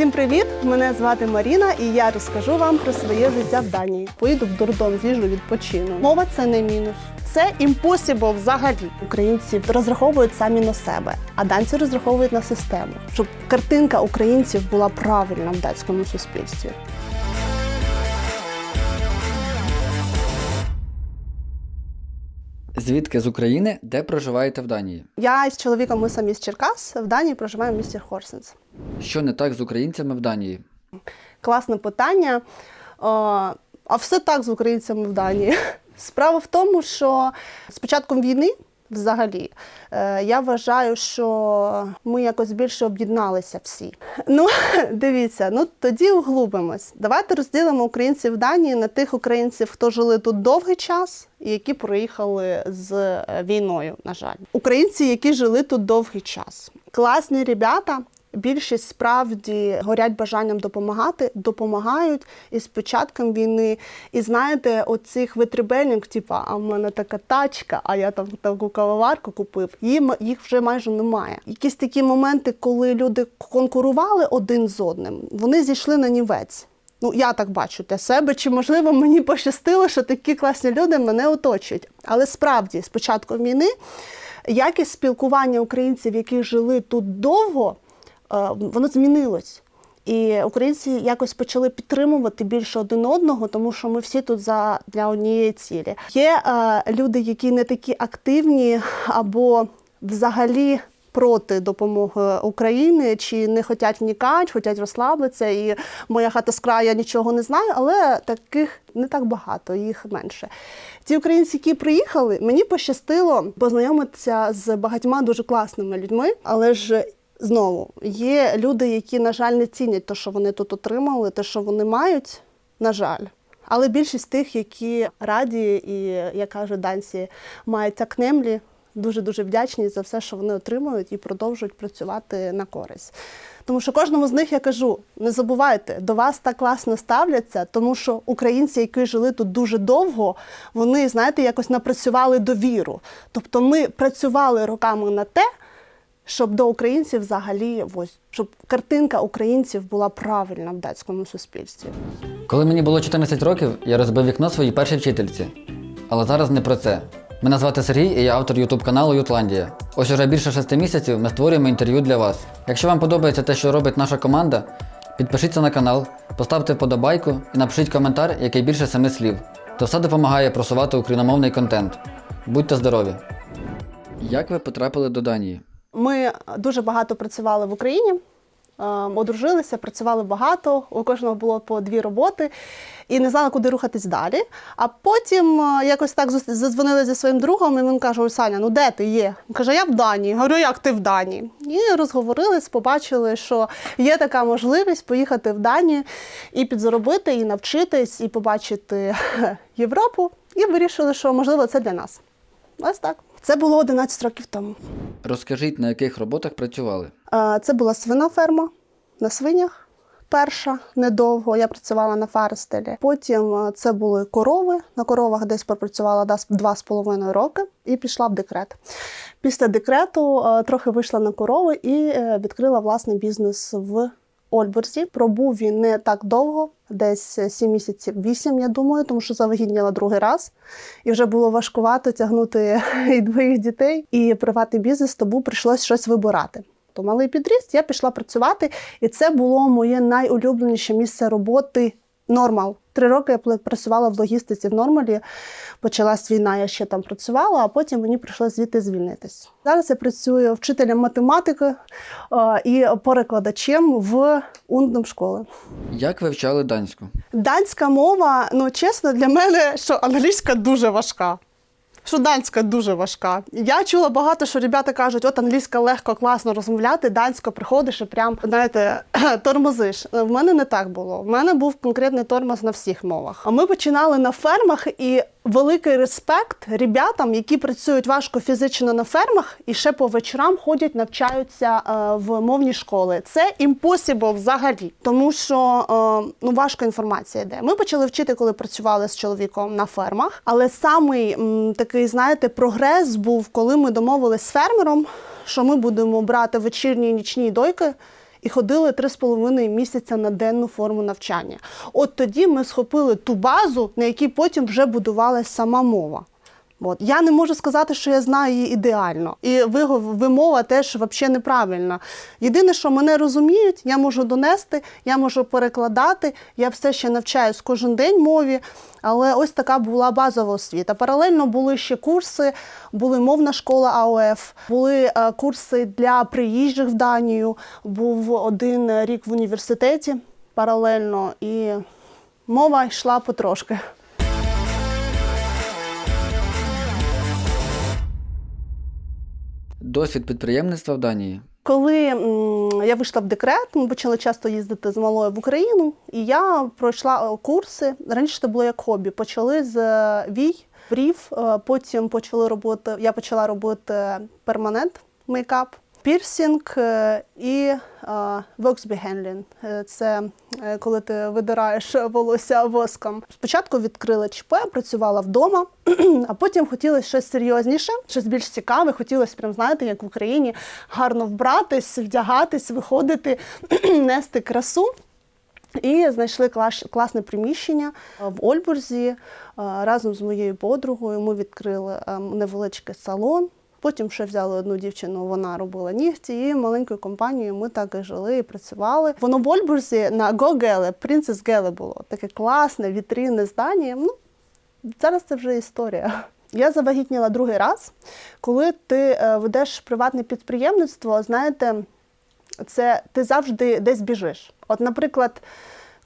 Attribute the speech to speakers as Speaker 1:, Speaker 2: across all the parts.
Speaker 1: Всім привіт! Мене звати Маріна, і я розкажу вам про своє життя в Данії. Поїду в дурдом, з'їжджу відпочину. Мова це не мінус. Це impossible взагалі. Українці розраховують самі на себе, а данці розраховують на систему, щоб картинка українців була правильна в датському суспільстві.
Speaker 2: Звідки з України, де проживаєте в Данії?
Speaker 1: Я з чоловіком ми самі з Черкас в Данії проживаємо в місті Хорсенс.
Speaker 2: Що не так з українцями в Данії?
Speaker 1: Класне питання. А, а все так з українцями в Данії. Справа в тому, що з початком війни, взагалі, е, я вважаю, що ми якось більше об'єдналися всі. Ну, дивіться, ну тоді углубимось. Давайте розділимо українців Данії на тих українців, хто жили тут довгий час. І які проїхали з е, війною, на жаль, українці, які жили тут довгий час, класні ребята, Більшість справді горять бажанням допомагати, допомагають із початком війни. І знаєте, оцих витребельник, типу, а в мене така тачка, а я там таку кавоварку купив. Їм їх вже майже немає. Якісь такі моменти, коли люди конкурували один з одним, вони зійшли на нівець. Ну, я так бачу для себе, чи можливо мені пощастило, що такі класні люди мене оточують. Але справді, з початком війни, якість спілкування українців, які жили тут довго воно змінилось. І українці якось почали підтримувати більше один одного, тому що ми всі тут за для однієї цілі. Є е, люди, які не такі активні або взагалі проти допомоги України, чи не хочуть вникати, хочуть розслабитися. І моя хата з краю, я нічого не знаю, але таких не так багато, їх менше. Ті українці, які приїхали, мені пощастило познайомитися з багатьма дуже класними людьми, але ж. Знову є люди, які, на жаль, не цінять те, що вони тут отримали, те, що вони мають, на жаль. Але більшість тих, які раді і, як кажуть данці, мають акнемлі, дуже дуже вдячні за все, що вони отримують, і продовжують працювати на користь. Тому що кожному з них я кажу: не забувайте, до вас так класно ставляться, тому що українці, які жили тут дуже довго, вони, знаєте, якось напрацювали довіру. Тобто ми працювали роками на те щоб до українців взагалі ось щоб картинка українців була правильна в датському суспільстві.
Speaker 2: Коли мені було 14 років, я розбив вікно своїй першій вчительці. Але зараз не про це. Мене звати Сергій і я автор ютуб каналу Ютландія. Ось уже більше шести місяців ми створюємо інтерв'ю для вас. Якщо вам подобається те, що робить наша команда, підпишіться на канал, поставте вподобайку і напишіть коментар, який більше семи слів. То все допомагає просувати україномовний контент. Будьте здорові! Як ви потрапили до Данії?
Speaker 1: Ми дуже багато працювали в Україні, е, одружилися, працювали багато, у кожного було по дві роботи і не знали, куди рухатись далі. А потім е, якось так задзвонили зі своїм другом, і він каже: «Ой, Саня, ну де ти є? Він каже, я в Данії. Говорю, як ти в Данії? І розговорились, побачили, що є така можливість поїхати в Данію і підзаробити, і навчитись, і побачити Європу. І вирішили, що можливо це для нас. Ось так. Це було 11 років тому.
Speaker 2: Розкажіть, на яких роботах працювали?
Speaker 1: Це була свина ферма на свинях. Перша недовго я працювала на фарстелі. Потім це були корови. На коровах десь пропрацювала два з половиною роки і пішла в декрет. Після декрету трохи вийшла на корови і е, відкрила власний бізнес в Ольборзі. Пробув він не так довго, десь 7 місяців, 8, я думаю, тому що завагітніла другий раз. І вже було важкувато тягнути і двоїх дітей, і приватний бізнес, тому прийшлось щось вибирати. То малий підріст, я пішла працювати, і це було моє найулюбленіше місце роботи нормал. Три роки я працювала в логістиці в нормалі. Почалась війна, я ще там працювала, а потім мені прийшлося звідти звільнитись. Зараз я працюю вчителем математики і перекладачем в ундом школи.
Speaker 2: Як ви вчали данську?
Speaker 1: Данська мова, ну чесно, для мене, що англійська дуже важка. Що дуже важка. Я чула багато, що ребята кажуть, от англійська легко, класно розмовляти, данська приходиш і прям, знаєте, тормозиш. В мене не так було. В мене був конкретний тормоз на всіх мовах. А ми починали на фермах і великий респект ребятам, які працюють важко фізично на фермах і ще по вечорам ходять, навчаються е, в мовні школи. Це impossible взагалі, тому що е, ну важко інформація йде. Ми почали вчити, коли працювали з чоловіком на фермах. Але самий такий, знаєте, прогрес був, коли ми домовились з фермером, що ми будемо брати вечірні і нічні дойки. І ходили три з половиною місяця на денну форму навчання. От тоді ми схопили ту базу, на якій потім вже будувалася сама мова. От. Я не можу сказати, що я знаю її ідеально. І вимова теж взагалі неправильна. Єдине, що мене розуміють, я можу донести, я можу перекладати, я все ще навчаюсь кожен день мові. Але ось така була базова освіта. Паралельно були ще курси, були мовна школа АОФ, були е, курси для приїжджих в Данію. Був один рік в університеті паралельно, і мова йшла потрошки.
Speaker 2: Досвід підприємництва в Данії.
Speaker 1: Коли я вийшла в декрет, ми почали часто їздити з малою в Україну, і я пройшла е, курси. Раніше це було як хобі. Почали з е, вій, брів, е, потім почали роботи. Я почала робити перманент мейкап, пірсінг е, і воксбігенлін. Це е, коли ти видираєш волосся воском. Спочатку відкрила ЧП, працювала вдома, а потім хотілося щось серйозніше, щось більш цікаве. Хотілося прям, знаєте, як в Україні, гарно вбратись, вдягатись, виходити, нести красу. І знайшли клас, класне приміщення в Ольбурзі е, разом з моєю подругою. Ми відкрили е, невеличкий салон. Потім ще взяли одну дівчину, вона робила нігті, і маленькою компанією ми так і жили і працювали. Воно в Ольбурзі на Го Геле, Принцес Геле було таке класне, вітринне здання. Ну, зараз це вже історія. Я завагітніла другий раз. Коли ти е, ведеш приватне підприємництво, знаєте, це ти завжди десь біжиш. От, наприклад,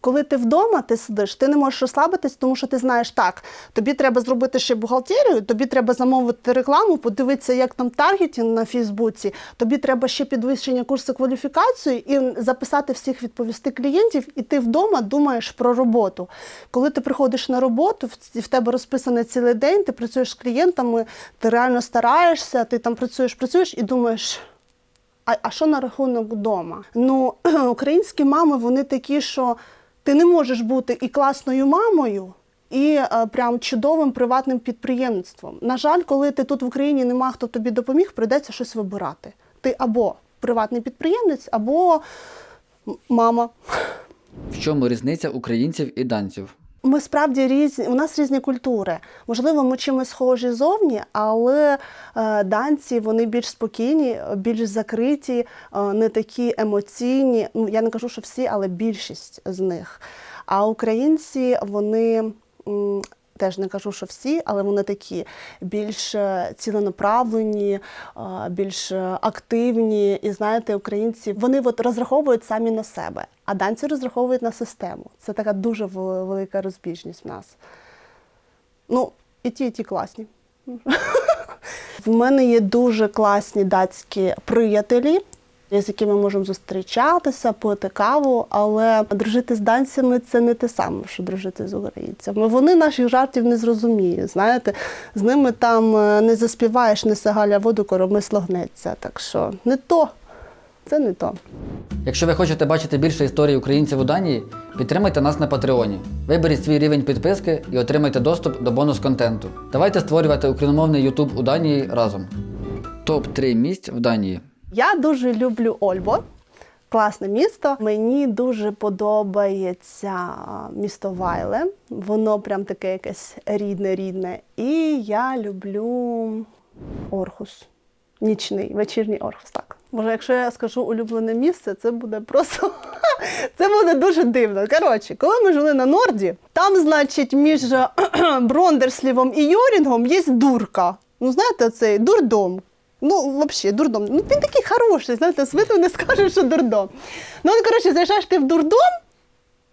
Speaker 1: коли ти вдома ти сидиш, ти не можеш розслабитись, тому що ти знаєш, так, тобі треба зробити ще бухгалтерію, тобі треба замовити рекламу, подивитися, як там таргетінг на Фейсбуці, тобі треба ще підвищення курсу кваліфікації і записати всіх відповісти клієнтів, і ти вдома думаєш про роботу. Коли ти приходиш на роботу, в- тебе розписаний цілий день, ти працюєш з клієнтами, ти реально стараєшся, ти там працюєш, працюєш і думаєш. А, а що на рахунок вдома? Ну, українські мами вони такі, що ти не можеш бути і класною мамою, і е, прям чудовим приватним підприємництвом. На жаль, коли ти тут в Україні нема хто тобі допоміг, прийдеться щось вибирати. Ти або приватний підприємець, або мама.
Speaker 2: В чому різниця українців і данців?
Speaker 1: Ми справді різні, у нас різні культури. Можливо, ми чимось схожі зовні, але е, данці вони більш спокійні, більш закриті, е, не такі емоційні. Ну я не кажу, що всі, але більшість з них. А українці вони. Теж не кажу, що всі, але вони такі більш е, ціленаправлені, е, більш е, активні. І знаєте, українці вони от розраховують самі на себе, а данці розраховують на систему. Це така дуже велика розбіжність в нас. Ну, і ті, і ті класні. В мене є дуже класні датські приятелі, з якими можемо зустрічатися, пити каву, але дружити з данцями це не те саме, що дружити з українцями. Вони наших жартів не зрозуміють. Знаєте, з ними там е, не заспіваєш, не сагаля воду, коромисло гнеться. Так що не то, це не то.
Speaker 2: Якщо ви хочете бачити більше історій українців у Данії, підтримайте нас на Патреоні. Виберіть свій рівень підписки і отримайте доступ до бонус контенту. Давайте створювати україномовний YouTube у Данії разом. Топ 3 місць в Данії.
Speaker 1: Я дуже люблю Ольбо. Класне місто. Мені дуже подобається місто Вайле. Воно прям таке якесь рідне, рідне. І я люблю Орхус. Нічний, вечірній Орхус. Так. Може, якщо я скажу улюблене місце, це буде просто. Це буде дуже дивно. Коротше, коли ми жили на Норді, там, значить, між Брондерслівом і Йорінгом є дурка. Ну, знаєте, цей дурдом. Ну, взагалі, дурдом. Ну, він такий хороший, знаєте, з не скажеш, що дурдом. Ну, от, коротше, заїжджаєш ти в дурдом,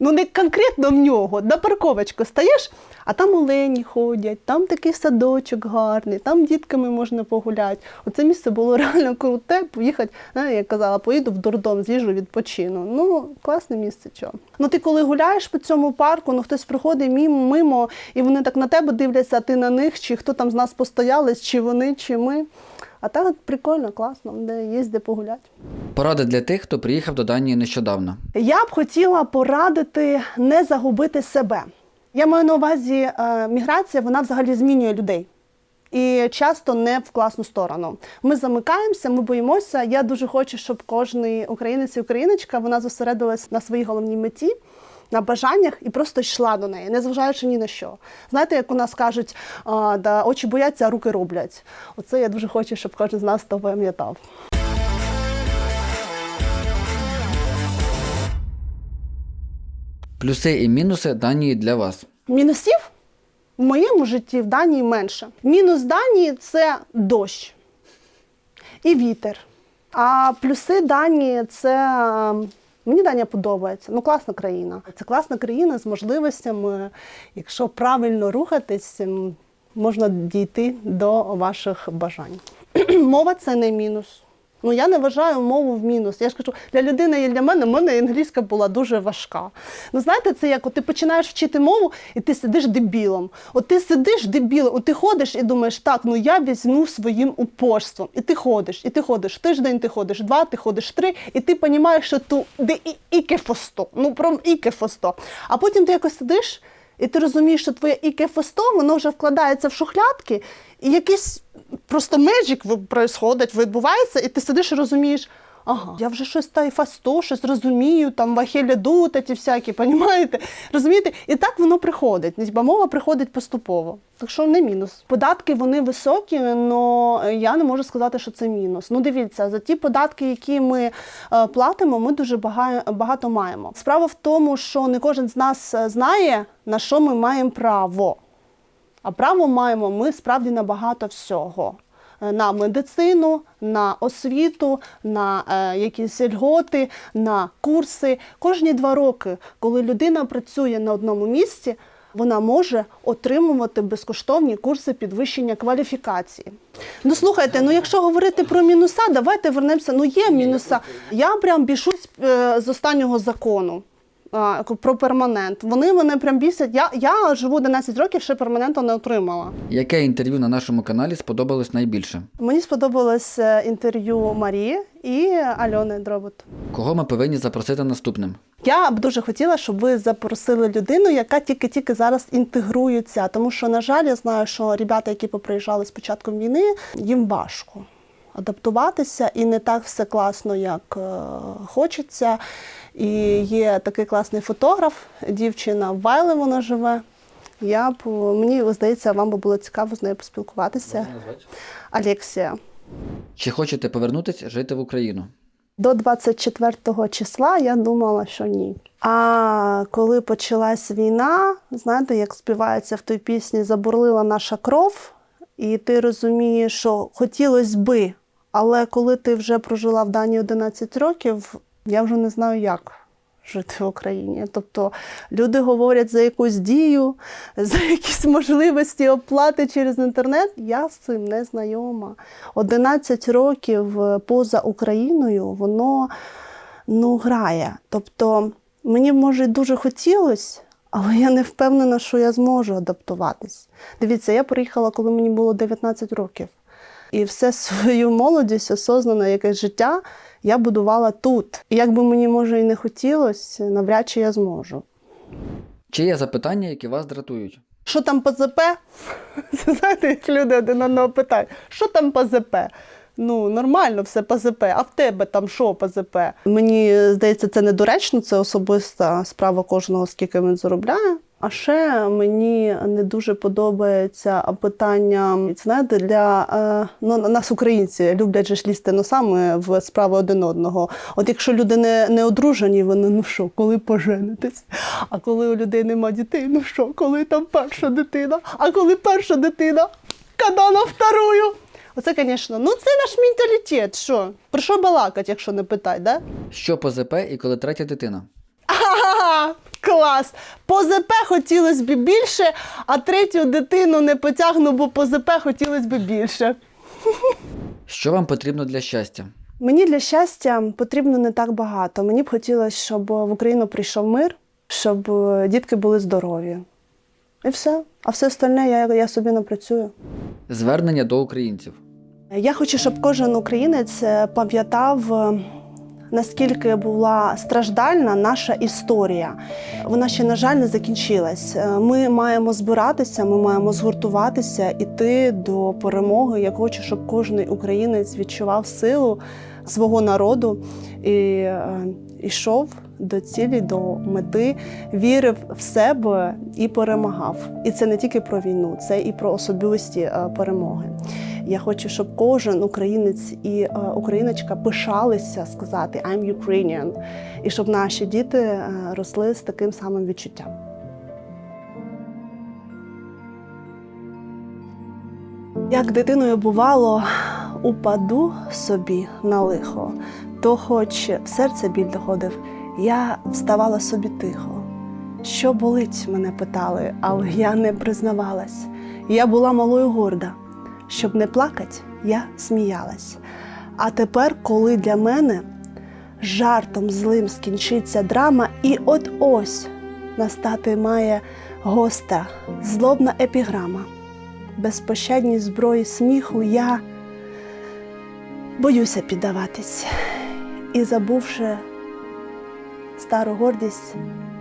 Speaker 1: ну не конкретно в нього, на парковочку стаєш, а там олені ходять, там такий садочок гарний, там дітками можна погуляти. Оце місце було реально круте, поїхати, знаєте, я казала, поїду в дурдом, з'їжджу, відпочину. Ну, класне місце, чого. Ну ти коли гуляєш по цьому парку, ну хтось приходить мимо, і вони так на тебе дивляться, а ти на них, чи хто там з нас постоялись, чи вони, чи ми. А так прикольно, класно, де є де погуляти.
Speaker 2: Поради для тих, хто приїхав до Данії нещодавно.
Speaker 1: Я б хотіла порадити не загубити себе. Я маю на увазі, е, міграція вона взагалі змінює людей. І часто не в класну сторону. Ми замикаємося, ми боїмося. Я дуже хочу, щоб кожен українець і україночка вона зосередилась на своїй головній меті, на бажаннях і просто йшла до неї, незважаючи ні на що. Знаєте, як у нас кажуть, а, да, очі бояться, а руки роблять. Оце я дуже хочу, щоб кожен з нас то пам'ятав.
Speaker 2: Плюси і мінуси Данії для вас.
Speaker 1: Мінусів в моєму житті в Данії менше. Мінус Данії це дощ і вітер. А плюси Данії це е, мені Данія подобається. Ну, класна країна. Це класна країна з можливостями. Якщо правильно рухатись, можна дійти до ваших бажань. Мова це не мінус. Ну я не вважаю мову в мінус. Я ж кажу, для людини і для мене в мене англійська була дуже важка. Ну знаєте, це як от ти починаєш вчити мову, і ти сидиш дебілом. От ти сидиш дебілом, от ти ходиш і думаєш, так, ну я візьму своїм упорством. І ти ходиш, і ти ходиш тиждень, ти ходиш два, ти ходиш три, і ти розумієш, що ту де і іке фосто. Ну прям іке фосто. А потім ти якось сидиш. І ти розумієш, що твоє іке фосто, воно вже вкладається в шухлядки, і якийсь просто меджик происходить, відбувається, і ти сидиш і розумієш, ага, я вже щось та фасто, щось розумію, там вахеляду, та ті всякі, понімаєте? Розумієте? І так воно приходить. Бо мова приходить поступово. Так що не мінус. Податки вони високі, але я не можу сказати, що це мінус. Ну дивіться, за ті податки, які ми е, платимо, ми дуже багато, багато маємо. Справа в тому, що не кожен з нас е, знає, на що ми маємо право. А право маємо ми справді на багато всього. Е, На медицину, на освіту, на е, якісь льготи, на курси. Кожні два роки, коли людина працює на одному місці, вона може отримувати безкоштовні курси підвищення кваліфікації. Ну слухайте, ну якщо говорити про мінуса, давайте вернемося. Ну є мінуса. Я прям бішусь е, з останнього закону. А, Про перманент. Вони мене прям бісять. Я, я живу 11 років, ще перманенту не отримала.
Speaker 2: Яке інтерв'ю на нашому каналі сподобалось найбільше?
Speaker 1: Мені сподобалось е, інтерв'ю Марії і Альони Дробот.
Speaker 2: Кого ми повинні запросити наступним?
Speaker 1: Я б дуже хотіла, щоб ви запросили людину, яка тільки-тільки зараз інтегрується. Тому що, на жаль, я знаю, що ребята, які поприїжджали з початком війни, їм важко адаптуватися і не так все класно, як е, хочеться. І є такий класний фотограф, дівчина в Вайле вона живе. Я б мені здається, вам би було цікаво з нею поспілкуватися. Алексія.
Speaker 2: Чи хочете повернутися жити в Україну?
Speaker 1: До 24 числа я думала, що ні. А коли почалась війна, знаєте, як співається в той пісні Забурлила наша кров, і ти розумієш, що хотілося би, але коли ти вже прожила в Данії 11 років, я вже не знаю, як жити в Україні. Тобто люди говорять за якусь дію, за якісь можливості оплати через інтернет. Я з цим не знайома. 11 років е, поза Україною воно ну, грає. Тобто мені може дуже хотілося. Але я не впевнена, що я зможу адаптуватись. Дивіться, я приїхала, коли мені було 19 років. І все свою молодість, осознане якесь життя я будувала тут. І як би мені може і не хотілося, навряд чи я зможу.
Speaker 2: Чи є запитання, які вас дратують?
Speaker 1: Що там по ЗП? Знаєте, як люди один одного питають, що там по ЗП? Ну, нормально все по ЗП, а в тебе там що по ЗП? Мені здається, це недоречно, це особиста справа кожного, скільки він заробляє. А ще мені не дуже подобається питання, знаєте, для е, ну, нас, українці, люблять же лізти носами в справи один одного. От якщо люди не, не одружені, вони ну що, коли поженитесь? А коли у людей нема дітей, ну що, коли там перша дитина? А коли перша дитина? Коли на вторую? Оце, звісно, ну це наш менталітет. Що? Про що балакать, якщо не питай, да?
Speaker 2: Що по ЗП і коли третя дитина?
Speaker 1: Ага, клас! По ЗП хотілося б більше, а третю дитину не потягну, бо по ЗП хотілося б більше.
Speaker 2: Що вам потрібно для щастя?
Speaker 1: Мені для щастя потрібно не так багато. Мені б хотілося, щоб в Україну прийшов мир, щоб е, дітки були здорові. І все. А все остальне я, я собі напрацюю.
Speaker 2: Звернення до українців.
Speaker 1: Я хочу, щоб кожен українець е, пам'ятав е, наскільки була страждальна наша історія. Вона ще, на жаль, не закінчилась. Е, Ми маємо збиратися, ми маємо згуртуватися, іти до перемоги. Я хочу, щоб кожен українець відчував силу свого народу і е, йшов до цілі, до мети, вірив в себе і перемагав. І це не тільки про війну, це і про особисті е, перемоги. Я хочу, щоб кожен українець і е, україночка пишалися сказати I'm Ukrainian, і щоб наші діти е, росли з таким самим відчуттям. Як дитиною бувало, упаду собі на лихо, то хоч в серце біль доходив, я вставала собі тихо. Що болить, мене питали, але я не признавалась. Я була малою горда. Щоб не плакать, я сміялась. А тепер, коли для мене жартом злим скінчиться драма, і от ось настати має госта, злобна епіграма. Безпощадній зброї сміху я боюся піддаватись. І забувши стару гордість,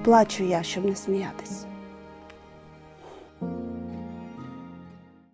Speaker 1: плачу я, щоб не сміятись.